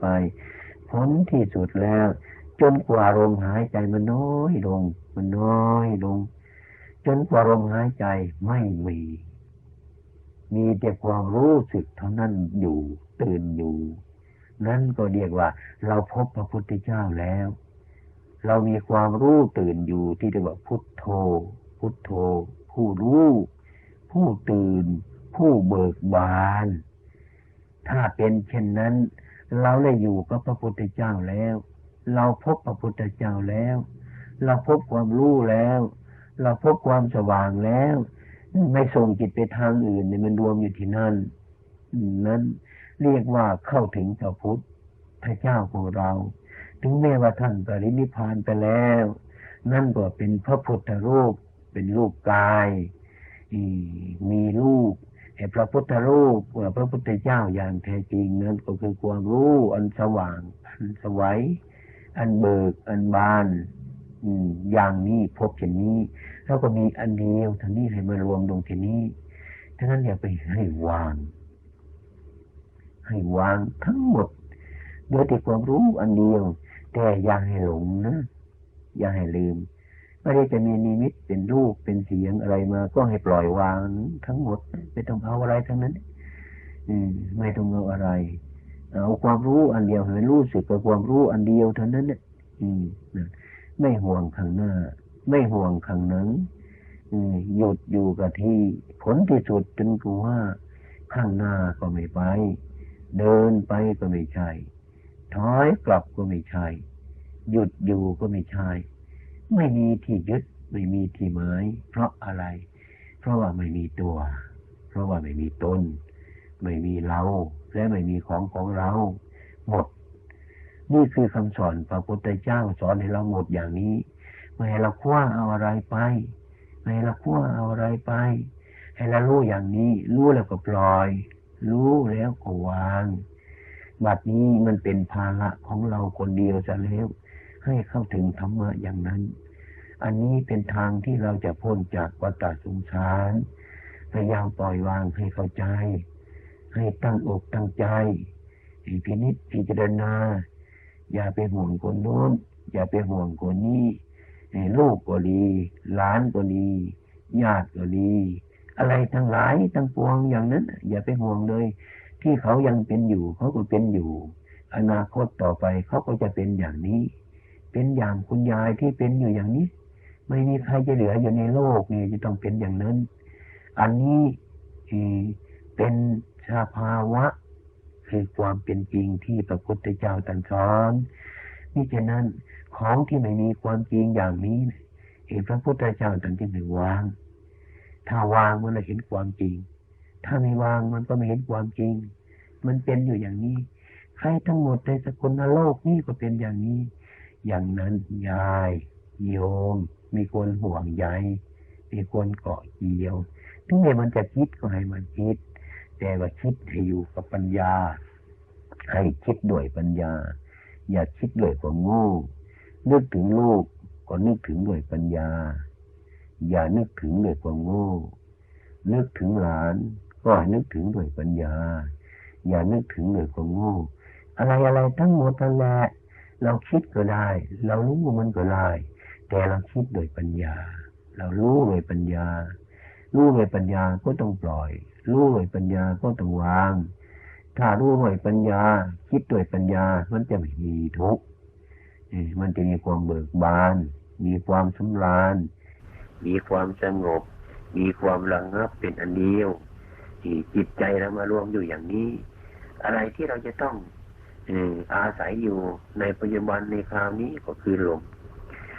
ไป ผลที่สุดแล้ว จนกว่าลมหายใจมันน้อยลง มันน้อยลง จนกว่าลมหายใจไม่มี มีแต่ความรู้สึกเท่านั้นอยู่ตื่นอยู่ นั่นก็เรียกว่า เราพบพระพุทธเจ้าแล้ว เรามีความรู้ตื่นอยู่ที่เรียกว่าพุทโธ พุทโธ ผู้รู้ผู้ตื่น ผู้เบิกบาน ถ้าเป็นเช่นนั้น เราได้อยู่กับพระพุทธเจ้าแล้ว เราพบพระพุทธเจ้าแล้ว เราพบความรู้แล้ว เราพบความสว่างแล้ว ไม่ส่งจิตไปทางอื่นเนี่ยมันรวมอยู่ที่นั่น นั้นเรียกว่าเข้าถึงพระพุทธเจ้าของเรา ถึงแม้ว่าท่านปรินิพานไปแล้ว นั่นก็เป็นพระพุทธรูปเป็นรูปกาย มีรูป พระพุทธรูปพระพุทธเจ้าอย่างแท้จริงนั้นก็คือความรู้อันสว่างอันสวัยอันเบิก อันบานอย่างนี้พบเช่นนี้ แล้วก็มีอันเดียวทั้งนี้ให้มารวมลงที่นี้ทั้งนั้นอย่าไปให้วาง ให้วางทั้งหมดโดยที่ความรู้อันเดียว แต่อย่าให้หลงนะอย่าให้ลืม ไม่ได้จะมีนิมิตเป็นรูปเป็นเสียงอะไรมา ก็ให้ปล่อยวางทั้งหมดไม่ต้องเอาอะไรทั้งนั้น อืม ไม่ต้องเอาอะไร เอาความรู้อันเดียวให้รู้สึกกับความรู้อันเดียวเท่านั้นเนี่ยอืมไม่ห่วงข้างหน้า ไม่ห่วงข้างหนังหยุดอยู่กับที่ผลที่สุดจนกูว่าข้างหน้าก็ไม่ไป เดินไปก็ไม่ใช่ ถอยกลับก็ไม่ใช่ หยุดอยู่ก็ไม่ใช่ ไม่มีที่ยึดไม่มีที่หมายเพราะอะไร เพราะว่าไม่มีตัว เพราะว่าไม่มีตนไม่มีเราและไม่มีของของเรา หมด นี่คือคำสอนพระพุทธเจ้าสอนให้เราหมดอย่างนี้ไม่ให้เราคว้าเอาอะไรไปไม่ให้เราคว้าเอาอะไรไป ให้เรารู้อย่างนี้ รู้แล้วก็ปล่อย รู้แล้วก็วางบัดนี้มันเป็นภาระของเราคนเดียวจะแล้ว ให้เข้าถึงธรรมะอย่างนั้น อันนี้เป็นทางที่เราจะพ้นจากวัฏสงสารพยายามปล่อยวางให้เข้าใจ ให้ตั้งอกตั้งใจพินิจพิจารณา อย่าไปห่วงคนโน้น อย่าไปห่วงคนนี้ลูกก็ดีหลานก็ดีญาติก็ดีอะไรทั้งหลายทั้งปวงอย่างนั้น อย่าไปห่วงเลย ที่เขายังเป็นอยู่เขาก็เป็นอยู่ อนาคตต่อไปเขาก็จะเป็นอย่างนี้ เป็นอย่างคุณยายที่เป็นอยู่อย่างนี้ ไม่มีใครจะเหลืออยู่ในโลกนี่จะต้องเป็นอย่างนั้น อันนี้เป็นสภาวะคือความเป็นจริงที่พระพุทธเจ้าตรัสสอนนี่ฉะนั้นของที่ไม่มีความจริงอย่างนี้เห็นพระพุทธเจ้าตรัสที่ไม่วาง ถ้าวางมันจะเห็นความจริง ถ้าไม่วางมันก็ไม่เห็นความจริง มันเป็นอยู่อย่างนี้ ใครทั้งหมดในสกุลโลกนี่ก็เป็นอย่างนี้ อย่างนั้นยายโยม มีคนห่วงใยมีคนเกาะเกี่ยวถึงแม้มันจะคิดก็ให้มันคิด แต่ว่าคิดให้อยู่กับปัญญา ให้คิดด้วยปัญญา อย่าคิดด้วยความโง่นึกถึงลูกก็นึกถึงด้วยปัญญา อย่านึกถึงด้วยความโง่นึกถึงหลานก็นึกถึงด้วยปัญญา อย่านึกถึงด้วยความโง่อะไรอะไรทั้งหมดนั่นแหละเราคิดก็ได้ เรารู้มันก็ได้ แต่เราคิดโดยปัญญา เรารู้โดยปัญญา รู้โดยปัญญาก็ต้องปล่อย รู้โดยปัญญาก็ต้องวาง ถ้ารู้โดยปัญญา คิดโดยปัญญา มันจะไม่มีทุกข์มันจะมีความเบิกบาน มีความสำราญ มีความสงบ มีความระงับเป็นอันเดียวที่จิตใจเรามารวมอยู่อย่างนี้ อะไรที่เราจะต้องอาศัยอยู่ในปัจจุบันในคราวนี้ก็คือลม